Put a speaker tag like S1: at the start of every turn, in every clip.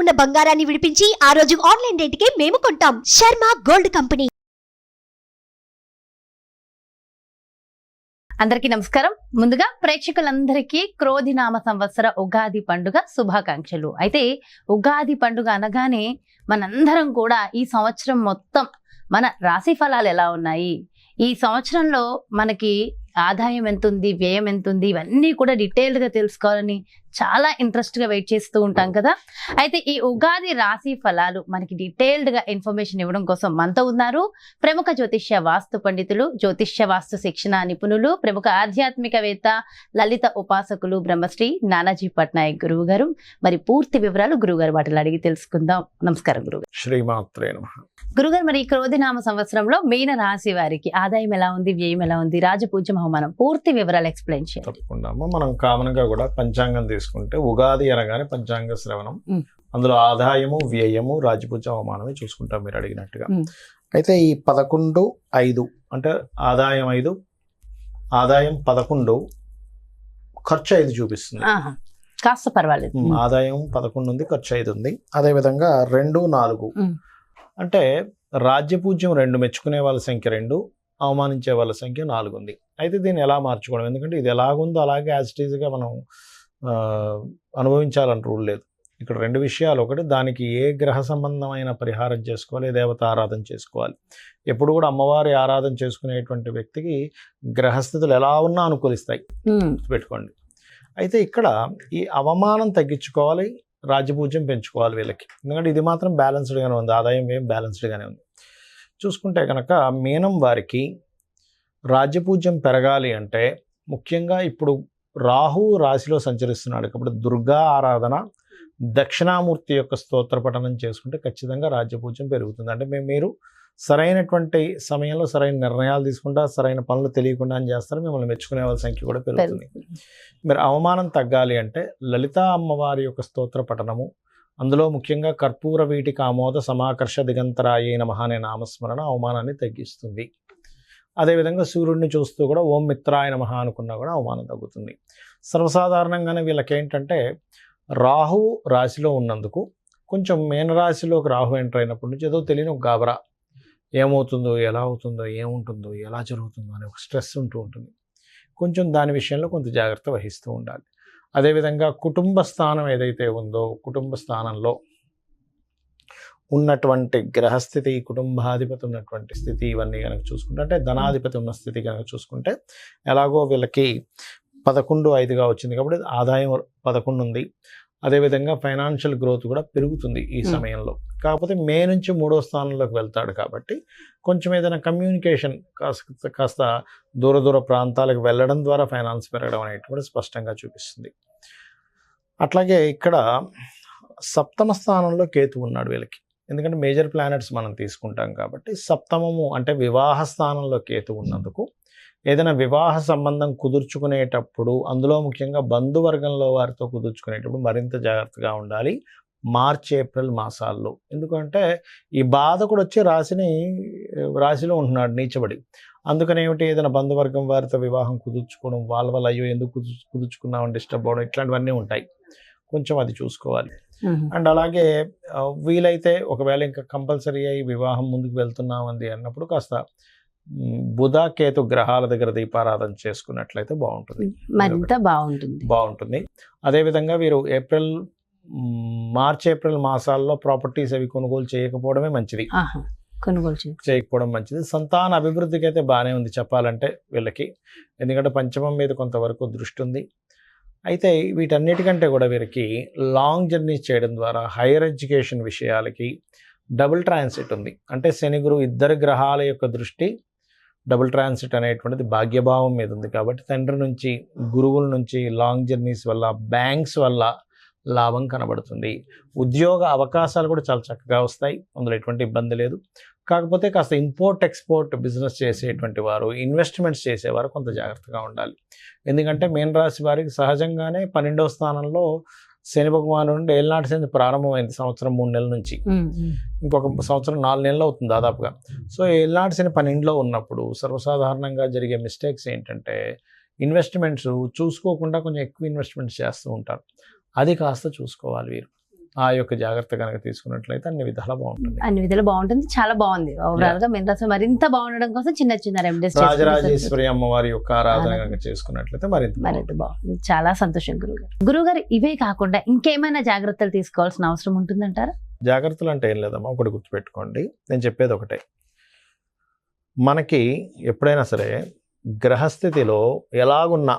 S1: ఉన్న బంగారాన్ని విడిపించి ఆ రోజు ఆన్లైన్ రేటుకే మేము కొంటాం. Sharma gold company.
S2: అందరికీ నమస్కారం. ముందుగా ప్రేక్షకులందరికీ క్రోధినామ సంవత్సర ఉగాది పండుగ శుభాకాంక్షలు. అయితే ఉగాది పండుగ అనగానే మనందరం కూడా ఈ సంవత్సరం మొత్తం మన రాశి ఫలాలు ఎలా ఉన్నాయి? ఈ సంవత్సరంలో మనకి ఆదాయం ఎంత ఉంది వ్యయం ఎంత ఉంది ఇవన్నీ కూడా డీటెయిల్డ్గా తెలుసుకోవాలని చాలా ఇంట్రెస్ట్గా వెయిట్ చేస్తూ ఉంటాం కదా. అయితే ఈ ఉగాది రాశి ఫలాలు మనకి డీటెయిల్డ్గా ఇన్ఫర్మేషన్ ఇవ్వడం కోసం మనతో ఉన్నారు ప్రముఖ జ్యోతిష్య వాస్తు పండితులు జ్యోతిష్య వాస్తు శిక్షణ నిపుణులు ప్రముఖ ఆధ్యాత్మికవేత్త లలిత ఉపాసకులు బ్రహ్మశ్రీ నానాజీ పట్నాయక్ గురువు గారు మరి పూర్తి వివరాలు గురువు గారు వాటిలో అడిగి తెలుసుకుందాం. నమస్కారం గురువు
S3: శ్రీమాత్రే
S2: గురుగారు మరి ఈ క్రోధినామ సంవత్సరంలో మీన రాశి వారికి ఆదాయం ఎలా ఉంది వ్యయం ఎలా ఉంది రాజపూజ్యం అవమానం పూర్తి వివరాలు ఎక్స్ప్లెయిన్
S3: తప్పకుండా. మనం గా కూడా పంచాంగం తీసుకుంటే ఉగాది అనగానే పంచాంగ శ్రవణం. అందులో ఆదాయము వ్యయము రాజపూజ అవమానమే చూసుకుంటాం మీరు అడిగినట్టుగా. అయితే ఈ పదకొండు ఐదు అంటే ఆదాయం ఐదు ఆదాయం పదకొండు ఖర్చు ఐదు చూపిస్తుంది.
S2: కాస్త పర్వాలేదు
S3: ఆదాయం పదకొండు ఉంది ఖర్చు ఐదు ఉంది అదేవిధంగా రెండు నాలుగు. అంటే రాజ్యపూజ్యం రెండు మెచ్చుకునే వాళ్ళ సంఖ్య రెండు అవమానించే వాళ్ళ సంఖ్య నాలుగు ఉంది అయితే దీన్ని ఎలా మార్చుకోవడం ఎందుకంటే ఇది ఎలాగుందో అలాగే యాజ్ ఇట్ ఈజ్గా మనం అనుభవించాలని రూల్ లేదు. ఇక్కడ రెండు విషయాలు. ఒకటి దానికి ఏ గ్రహ సంబంధమైన పరిహారం చేసుకోవాలి ఏ దేవత ఆరాధన చేసుకోవాలి. ఎప్పుడు కూడా అమ్మవారి ఆరాధన చేసుకునేటువంటి వ్యక్తికి గ్రహస్థితులు ఎలా ఉన్నా అనుకూలిస్తాయి. పెట్టుకోండి అయితే ఇక్కడ ఈ అవమానం తగ్గించుకోవాలి రాజ్యపూజ్యం పెంచుకోవాలి వీళ్ళకి. ఎందుకంటే ఇది మాత్రం బ్యాలెన్స్డ్గానే ఉంది. ఆదాయం ఏం బ్యాలెన్స్డ్గానే ఉంది. చూసుకుంటే కనుక మీనం వారికి రాజ్యపూజ్యం పెరగాలి అంటే ముఖ్యంగా ఇప్పుడు రాహు రాశిలో సంచరిస్తున్నాడు. కాబట్టి దుర్గా ఆరాధన దక్షిణామూర్తి యొక్క స్తోత్ర పఠనం చేసుకుంటే ఖచ్చితంగా రాజ్యపూజ్యం పెరుగుతుంది. అంటే మేము మీరు సరైనటువంటి సమయంలో సరైన నిర్ణయాలు తీసుకుంటా సరైన పనులు తెలియకుండా అని చేస్తారు. మిమ్మల్ని మెచ్చుకునే వాళ్ళ సంఖ్య కూడా పెరుగుతుంది. మీరు అవమానం తగ్గాలి అంటే లలితా అమ్మవారి యొక్క స్తోత్ర పఠనము అందులో ముఖ్యంగా కర్పూర వీటికి ఆమోద సమాకర్ష దిగంతరాయే నమః అనే నామస్మరణ అవమానాన్ని తగ్గిస్తుంది. అదేవిధంగా సూర్యుడిని చూస్తూ కూడా ఓం మిత్రాయ నమ అనుకున్నా కూడా అవమానం తగ్గుతుంది. సర్వసాధారణంగానే వీళ్ళకి ఏంటంటే రాహువు రాశిలో ఉన్నందుకు కొంచెం మేనరాశిలోకి రాహు ఎంటర్ అయినప్పటి నుంచి ఏదో తెలియని ఒక గాబరా. ఏమవుతుందో ఎలా అవుతుందో ఏముంటుందో ఎలా జరుగుతుందో అనే ఒక స్ట్రెస్ ఉంటూ ఉంటుంది. కొంచెం దాని విషయంలో కొంత జాగ్రత్త వహిస్తూ ఉండాలి. అదేవిధంగా కుటుంబ స్థానం ఏదైతే ఉందో కుటుంబ స్థానంలో ఉన్నటువంటి గ్రహస్థితి కుటుంబాధిపతి ఉన్నటువంటి స్థితి ఇవన్నీ కనుక చూసుకుంటే అంటే ధనాధిపతి ఉన్న స్థితి కనుక చూసుకుంటే ఎలాగో వీళ్ళకి పదకొండు ఐదుగా వచ్చింది కాబట్టి ఆదాయం పదకొండు ఉంది. అదేవిధంగా ఫైనాన్షియల్ గ్రోత్ కూడా పెరుగుతుంది ఈ. సమయంలో. కాకపోతే మే నుంచి మూడో స్థానంలోకి వెళ్తాడు కాబట్టి కొంచెం ఏదైనా కమ్యూనికేషన్ కాస్త కాస్త దూర దూర ప్రాంతాలకు వెళ్ళడం ద్వారా ఫైనాన్స్ పెరగడం అనేటువంటి స్పష్టంగా చూపిస్తుంది. అట్లాగే ఇక్కడ సప్తమ స్థానంలో కేతు ఉన్నాడు వీళ్ళకి. ఎందుకంటే మేజర్ ప్లానెట్స్ మనం తీసుకుంటాం కాబట్టి సప్తమము అంటే వివాహ స్థానంలో కేతు ఉన్నందుకు ఏదైనా వివాహ సంబంధం కుదుర్చుకునేటప్పుడు అందులో ముఖ్యంగా బంధువర్గంలో వారితో కుదుర్చుకునేటప్పుడు మరింత జాగ్రత్తగా ఉండాలి. మార్చ్ ఏప్రిల్ మాసాల్లో. ఎందుకంటే ఈ బాధకుడు వచ్చి రాశిని రాశిలో ఉంటున్నాడు నీచబడి. అందుకని ఏమిటి? ఏదైనా బంధువర్గం వారితో వివాహం కుదుర్చుకోవడం వాళ్ళ వల్ల అయ్యో ఎందుకు కుదుర్చుకున్నామని డిస్టర్బ్ అవ్వడం ఇట్లాంటివన్నీ ఉంటాయి. కొంచెం అది చూసుకోవాలి. అండ్ అలాగే వీలైతే ఒకవేళ ఇంకా కంపల్సరీ అయ్యి వివాహం ముందుకు వెళ్తున్నామంది అన్నప్పుడు కాస్త బుధ కేతు గ్రహాల దగ్గర దీపారాధన చేసుకున్నట్లయితే బాగుంటుంది.
S2: మరింత బాగుంటుంది.
S3: బాగుంటుంది. అదేవిధంగా వీరు ఏప్రిల్ మార్చ్ ఏప్రిల్ మాసాల్లో ప్రాపర్టీస్ అవి కొనుగోలు చేయకపోవడమే మంచిది.
S2: కొనుగోలు చేయ
S3: చేయకపోవడం మంచిది. సంతాన అభివృద్ధికి అయితే బాగానే ఉంది చెప్పాలంటే వీళ్ళకి. ఎందుకంటే పంచమం మీద కొంతవరకు దృష్టి ఉంది. అయితే వీటన్నిటికంటే కూడా వీరికి లాంగ్ జర్నీస్ చేయడం ద్వారా హైయర్ ఎడ్యుకేషన్ విషయాలకి డబుల్ ట్రాన్సిట్ ఉంది. అంటే శని గురువు ఇద్దరు గ్రహాల యొక్క దృష్టి డబుల్ ట్రాన్సిట్ అనేటువంటిది భాగ్యభావం మీద ఉంది. కాబట్టి తండ్రి నుంచి గురువుల నుంచి లాంగ్ జర్నీస్ వల్ల బ్యాంక్స్ వల్ల లాభం కనబడుతుంది. ఉద్యోగ అవకాశాలు కూడా చాలా చక్కగా వస్తాయి. అందులో ఎటువంటి ఇబ్బంది లేదు. కాకపోతే కాస్త ఇంపోర్ట్ ఎక్స్పోర్ట్ బిజినెస్ చేసేటువంటి వారు ఇన్వెస్ట్మెంట్స్ చేసేవారు కొంత జాగ్రత్తగా ఉండాలి. ఎందుకంటే మీన రాశి వారికి సహజంగానే పన్నెండవ స్థానంలో శని భగవాను నుండి ఏళ్ళనాటి శని ప్రారంభమైంది సంవత్సరం మూడు నెలల నుంచి. ఇంకొక సంవత్సరం నాలుగు నెలలు అవుతుంది దాదాపుగా. సో ఏళ్ళనాటి శని పన్నెండులో ఉన్నప్పుడు సర్వసాధారణంగా జరిగే మిస్టేక్స్ ఏంటంటే ఇన్వెస్ట్మెంట్స్ చూసుకోకుండా కొంచెం ఎక్కువ ఇన్వెస్ట్మెంట్స్ చేస్తూ ఉంటారు. అది కాస్త చూసుకోవాలి వీరు. ఆ యొక్క జాగ్రత్త కనుక తీసుకున్నట్లయితే అన్ని విధాలా బాగుంటుంది.
S2: అన్ని విధాలు బాగుంటుంది. చాలా బాగుంది. ఓవరాల్గా మినరల్స్ మరింత బాగుండడం కోసం చిన్న చిన్న రెమెడీస్
S3: రాజరాజేశ్వరి అమ్మవారి యొక్క ఆరాధన. కనుక చేసుకున్నట్లయితే మరింత
S2: మరింత. బాగుంది చాలా సంతోషం గురుగారు. గురుగారు ఇవే కాకుండా ఇంకేమైనా జాగ్రత్తలు తీసుకోవాల్సిన అవసరం ఉంటుందంటారా?
S3: జాగ్రత్తలు అంటే ఏం లేదమ్మా ఒకటి గుర్తుపెట్టుకోండి. నేను చెప్పేది ఒకటే. మనకి ఎప్పుడైనా సరే గ్రహస్థితిలో ఎలాగున్నా.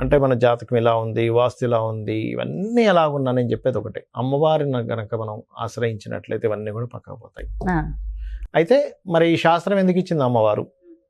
S3: అంటే మన జాతకం ఇలా ఉంది వాస్తు ఇలా ఉంది ఇవన్నీ ఎలాగున్నా నేను చెప్పేది ఒకటే. అమ్మవారిని గనక మనం ఆశ్రయించినట్లయితే ఇవన్నీ కూడా పక్కకు పోతాయి.
S2: ఆ,
S3: అయితే మరి ఈ శాస్త్రం ఎందుకు ఇచ్చింది అమ్మవారు?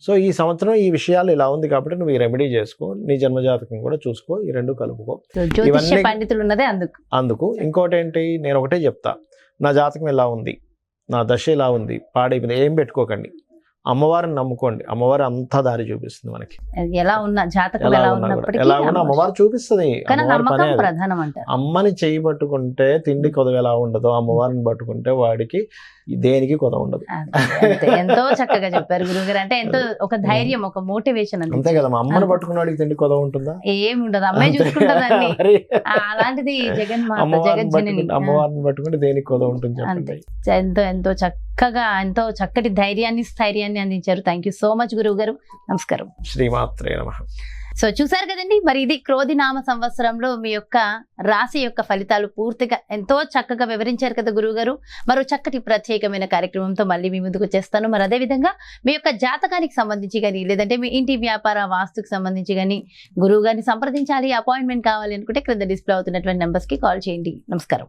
S3: సో ఈ సంవత్సరం ఈ విషయాలు ఇలా ఉంది కాబట్టి నువ్వు ఈ రెమెడీ చేసుకో నీ జన్మజాతకం కూడా చూసుకో ఈ రెండు కలుపుకో. ఇవన్నీ-
S2: పండితులు ఉన్నదే అందుకు.
S3: అందుకు. ఇంకోటి ఏంటి నేను ఒకటే చెప్తా. నా జాతకం ఇలా ఉంది? నా దశ ఇలా ఉంది? పాడైపోయింది. ఏం పెట్టుకోకండి. అమ్మవారిని నమ్ముకోండి. అమ్మవారి అంతా దారి చూపిస్తుంది మనకి.
S2: ఎలా ఉన్న జాతకం
S3: ఎలా ఉన్నా కూడా.
S2: ఉన్నప్పటికీ
S3: ఎలా ఉన్నా అమ్మవారు. చూపిస్తుంది. అమ్మని చేయి పట్టుకుంటే తిండి కొదవ ఎలా ఉండదో అమ్మవారిని పట్టుకుంటే వాడికి దేనికి కొదవ ఉండదు.
S2: ఎంతో చక్కగా చెప్పారు గురుగారు అంటే ఎంతో ఒక ధైర్యం ఒక మోటివేషన్
S3: అంతే కదా అమ్మని. పట్టుకున్న వాడికి తిండి కొదవ ఉంటుందా?
S2: ఏమి ఉండదు. అమ్మాయి చూసుకుంటదండి. అలాంటిది జగన్మాత
S3: అమ్మవారిని పట్టుకుంటే అమ్మవారిని పట్టుకుంటే దేనికి కొదవ ఉంటుంది
S2: ఎంతో ఎంతో చక్కగా ఎంతో చక్కటి ధైర్యాన్ని స్థైర్యాన్ని అందించారు. థ్యాంక్ యూ సో మచ్ గురువు గారు నమస్కారం.
S3: శ్రీమాత్రే నమ.
S2: సో చూసారు కదండి మరి ఇది క్రోధి నామ సంవత్సరంలో మీ యొక్క రాశి యొక్క ఫలితాలు పూర్తిగా ఎంతో చక్కగా వివరించారు కదా గురువు గారు మరో చక్కటి ప్రత్యేకమైన కార్యక్రమంతో మళ్ళీ మీ ముందుకు వచ్చేస్తాను. మరి అదే విధంగా మీ యొక్క జాతకానికి సంబంధించి కానీ లేదంటే మీ ఇంటి వ్యాపార వాస్తుకు సంబంధించి కానీ గురువు గారిని సంప్రదించాలి అపాయింట్మెంట్ కావాలి అనుకుంటే క్రింద డిస్ప్లే అవుతున్నటువంటి numbers కి కాల్ చేయండి. నమస్కారం.